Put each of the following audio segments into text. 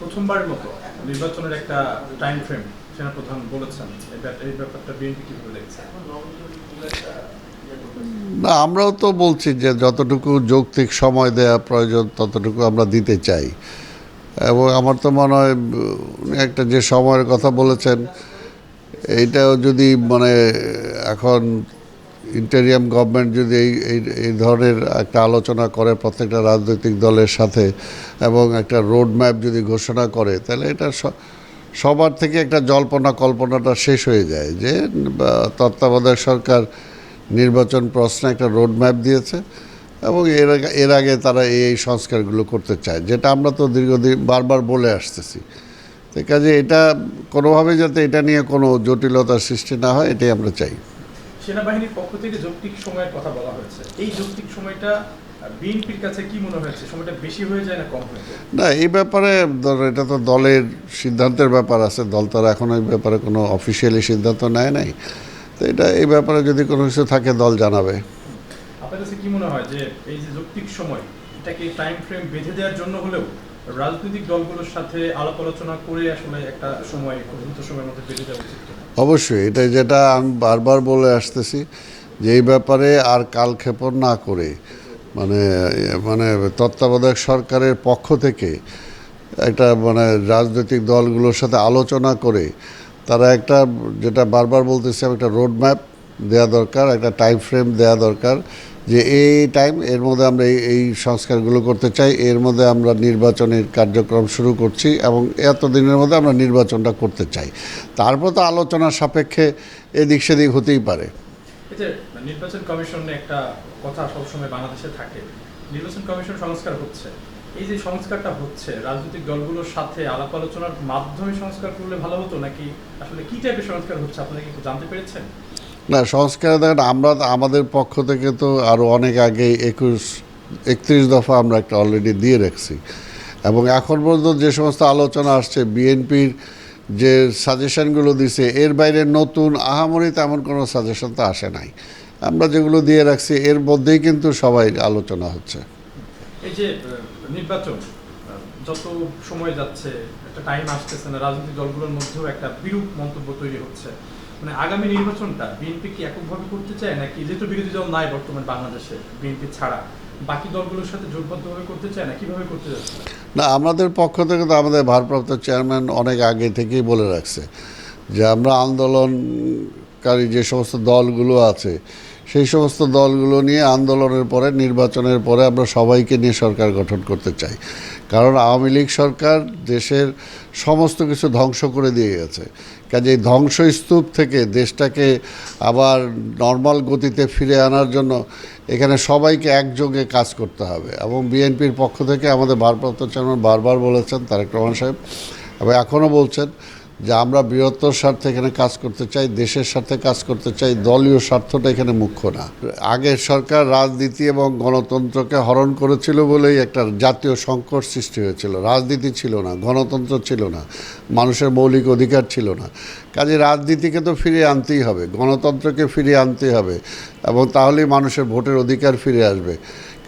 প্রথমবারের মতো নির্বাচনের একটা টাইম ফ্রেম সেনাপ্রধান বলেছেন। এই ব্যাপারটা বিএনপি কীভাবে দেখছে? না, আমরাও তো বলছি যে যতটুকু যৌক্তিক সময় দেওয়া প্রয়োজন, ততটুকু আমরা দিতে চাই। এবং আমার তো মনে হয় একটা যে সময়ের কথা বলেছেন, এইটাও যদি মানে এখন ইন্টেরিয়াম গভর্নমেন্ট যদি এই এই ধরনের একটা আলোচনা করে প্রত্যেকটা রাজনৈতিক দলের সাথে এবং একটা রোড ম্যাপ যদি ঘোষণা করে, তাহলে এটা সবার থেকে একটা জল্পনা কল্পনাটা শেষ হয়ে যায় যে তত্ত্বাবধায়ক সরকার নির্বাচন প্রশ্নে একটা রোড ম্যাপ দিয়েছে এবং এর আগে এর আগে তারা এই সংস্কারগুলো করতে চায়, যেটা আমরা তো দীর্ঘদিন বারবার বলে আসতেছি। কাজে এটা কোনোভাবে যাতে এটা নিয়ে কোনো জটিলতার সৃষ্টি না হয়, এটাই আমরা চাই। সেনাবাহিনীর পক্ষ থেকে যৌক্তিক সময়ের কথা বলা হয়েছে। এই যৌক্তিক সময়টা বিএনপির কাছে কি মনে হয়েছে? সময়টা বেশি হয়ে যায় না কম হয়ে যায়? না এই ব্যাপারে ধরো এটা তো দলের সিদ্ধান্তের ব্যাপার আছে। দল তো আর এখন এই ব্যাপারে কোনো অফিসিয়ালি সিদ্ধান্ত নেয় নাই। তো এটা এই ব্যাপারে যদি কোনো কিছু থাকে দল জানাবে। আপনার কাছে কি মনে হয় যে এই যে যৌক্তিক সময় এটাকে টাইম ফ্রেম বেঁধে দেওয়ার জন্য হলেও রাজনৈতিক দলগুলোর সাথে আলাপ আলোচনা করে আসলে একটা সময় সময়ের মধ্যে বেঁধে দেওয়া উচিত অবশ্যই, এটা যেটা আমি বারবার বলে আসতেছি যে এই ব্যাপারে আর কালক্ষেপণ না করে মানে মানে তত্ত্বাবধায়ক সরকারের পক্ষ থেকে একটা মানে রাজনৈতিক দলগুলোর সাথে আলোচনা করে তারা একটা, যেটা বারবার বলতেছে একটা রোড ম্যাপ দেওয়া দরকার, একটা টাইম ফ্রেম দেওয়া দরকার যে এই টাইম এর মধ্যে আমরা এই সংস্কারগুলো করতে চাই, এর মধ্যে আমরা নির্বাচনের কার্যক্রম শুরু করছি এবং এত দিনের মধ্যে আমরা নির্বাচনটা করতে চাই। তারপর তো আলোচনার সাপেক্ষে এদিক সেদিক হতেই পারে। যে নির্বাচন কমিশনে একটা কথা সবসময় বাংলাদেশে থাকে, নির্বাচন কমিশন সংস্কার হচ্ছে। এই যে সংস্কারটা হচ্ছে, রাজনৈতিক দলগুলোর সাথে আলাপ আলোচনার মাধ্যমে সংস্কার করলে ভালো হতো নাকি আসলে কি টাইপের সংস্কার হচ্ছে জানতে পেরেছেন? না, সংস্কার দেখেন আমরা আমাদের পক্ষ থেকে তো আরও অনেক আগে একুশ, একত্রিশ দফা আমরা একটা অলরেডি দিয়ে রাখছি। এবং এখন পর্যন্ত যে সমস্ত আলোচনা আসছে, বিএনপির যে সাজেশনগুলো দিছে, এর বাইরে নতুন আহামরি তেমন কোনো সাজেশন তো আসে নাই। আমরা যেগুলো দিয়ে রাখছি, এর মধ্যেই কিন্তু সবাই আলোচনা হচ্ছে। এই যে নির্বাচন যত সময় যাচ্ছে, একটা টাইম আসতেছে না, রাজনৈতিক দলগুলোর মধ্যেও একটা বিরূপ মন্তব্য তৈরি হচ্ছে। মানে আগামী নির্বাচনটা বিএনপি কি এককভাবে করতে চায় নাকি যেহেতু বিরোধী দল নাই বাংলাদেশে বিএনপি ছাড়া, বাকি দলগুলোর সাথে জোটবদ্ধভাবে করতে চায় না, কীভাবে করতে না, আমাদের পক্ষ থেকে তো আমাদের ভারপ্রাপ্ত চেয়ারম্যান অনেক আগে থেকেই বলে রাখছে যে আমরা আন্দোলনকারী যে সমস্ত দলগুলো আছে, সেই সমস্ত দলগুলো নিয়ে আন্দোলনের পরে, নির্বাচনের পরে আমরা সবাইকে নিয়ে সরকার গঠন করতে চাই। কারণ আওয়ামী লীগ সরকার দেশের সমস্ত কিছু ধ্বংস করে দিয়ে গেছে। কাজে ধ্বংসস্তূপ থেকে দেশটাকে আবার নর্মাল গতিতে ফিরে আনার জন্য এখানে সবাইকে একযোগে কাজ করতে হবে এবং বিএনপির পক্ষ থেকে আমাদের ভারপ্রাপ্ত চেয়ারম্যান বারবার বলেছেন, তারেক রহমান সাহেব, এবং এখনও বলছেন যে আমরা বৃহত্তর স্বার্থে এখানে কাজ করতে চাই, দেশের স্বার্থে কাজ করতে চাই, দলীয় স্বার্থটা এখানে মুখ্য না। আগের সরকার রাজনীতি এবং গণতন্ত্রকে হরণ করেছিল বলেই একটা জাতীয় সংকট সৃষ্টি হয়েছিল। রাজনীতি ছিল না, গণতন্ত্র ছিল না, মানুষের মৌলিক অধিকার ছিল না। কাজে রাজনীতিকে তো ফিরিয়ে আনতেই হবে, গণতন্ত্রকে ফিরিয়ে আনতে হবে এবং তাহলেই মানুষের ভোটের অধিকার ফিরে আসবে।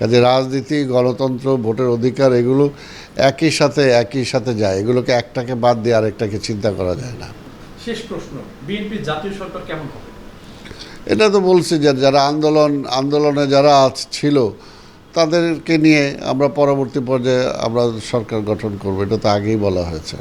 কাজে রাজনীতি গণতন্ত্র ভোটের অধিকার এগুলো একই সাথে একই সাথে যায়। এগুলোকে একটাকে বাদ দিয়ে আরেকটাকে চিন্তা করা যায় না। শেষ প্রশ্ন বিএনপির জাতীয় সরকার কেমন হবে? এটা তো বলছি যে যারা আন্দোলন আন্দোলনে যারা আছ- ছিল তাদেরকে নিয়ে আমরা পরবর্তী পর্যায়ে আমরা সরকার গঠন করব এটা তো আগেই বলা হয়েছে।